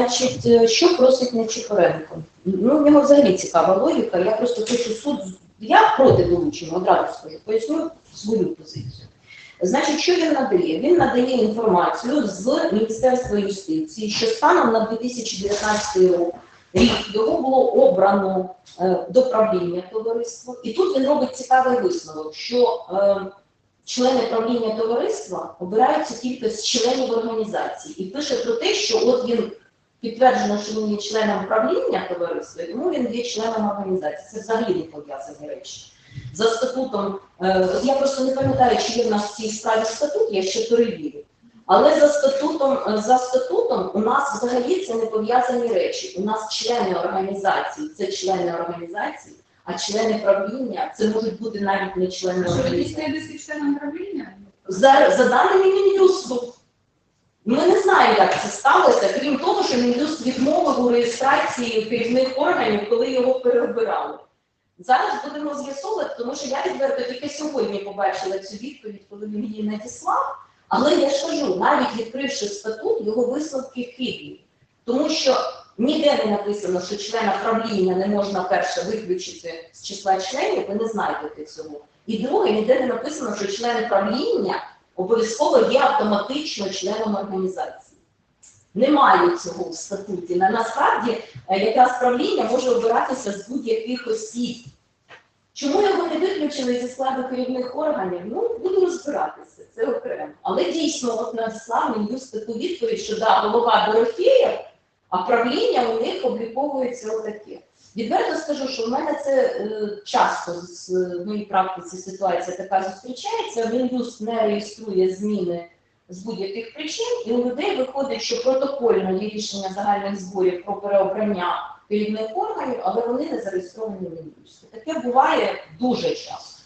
Значить, е, що просить Нечипоренко? Ну, в нього взагалі цікава логіка. Я просто хочу суд. Я проти долучення, одразу скажу, поясню свою позицію. Значить, що він надає? Він надає інформацію з Міністерства юстиції, що станом на 2019 рік його було обрано е, до правління товариства. І тут він робить цікавий висновок, що е, члени правління товариства обираються тільки з членів організації. І пише про те, що от він підтверджено, що він є членом правління товариства, тому він є членом організації. Це взагалі не пов'язані речі. За статутом, е, от я просто не пам'ятаю, чи є в нас в цій справі статут, я ще перевірю. Але за статутом, е, за статутом у нас взагалі це не пов'язані речі. У нас члени організації це члени організації, а члени правління це можуть бути навіть не члени Що ви організації. дійсне членом правління? За, за даними Мін'юсту. Ми не знаємо, як це сталося, того, що Мін'юст відмовив у реєстрації керівних органів, коли його переобирали. Зараз будемо з'ясовувати, тому що я відверто тільки сьогодні побачила цю відповідь, коли він її надіслав. Але я ж кажу, навіть відкривши статут, його висновки хибні. Тому що ніде не написано, що члена правління не можна перше виключити з числа членів, ви не знайдете цього. І друге, ніде не написано, що члени правління обов'язково є автоматично членом організації. Немає цього в статуті. На насправді е, якраз правління може обиратися з будь-яких осіб. Чому його не виключили зі складу керівних органів? Ну, буду розбиратися, це окремо. Але дійсно, от надіслав Мін'юст таку відповідь, що да, голова Дорофєєв, а правління у них обліковується отаке. Відверто скажу, що в мене це е, часто з моїй практиці ситуація така зустрічається. Мін'юст не реєструє зміни з будь-яких причин, і у людей виходить, що протокольно є рішення загальних зборів про переобрання керівних органів, але вони не зареєстровані в Мін'юсті. Таке буває дуже часто.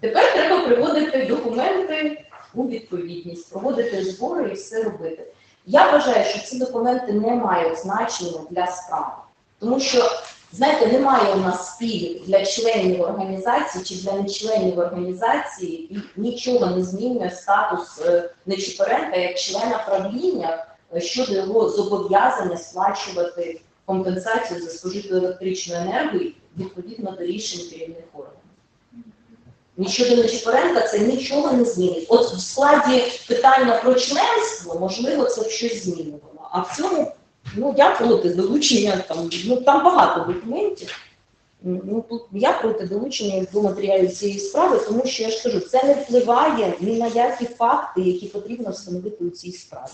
Тепер треба приводити документи у відповідність, проводити збори і все робити. Я вважаю, що ці документи не мають значення для справи. Тому що, знаєте, немає у нас пільг для членів організації чи для нечленів організації, нічого не змінює статус е, Нечипоренка як члена правління е, щодо його зобов'язання сплачувати компенсацію за спожиту електричну енергію відповідно до рішень керівних органів. Щодо Нечипоренка це нічого не змінить. От в складі питання про членство, можливо, це щось змінювало. А в цьому Ну, я проти долучення там, ну там багато документів. Ну тут я проти долучення до матеріалів цієї справи, тому що я ж кажу, це не впливає ні на які факти, які потрібно встановити у цій справі.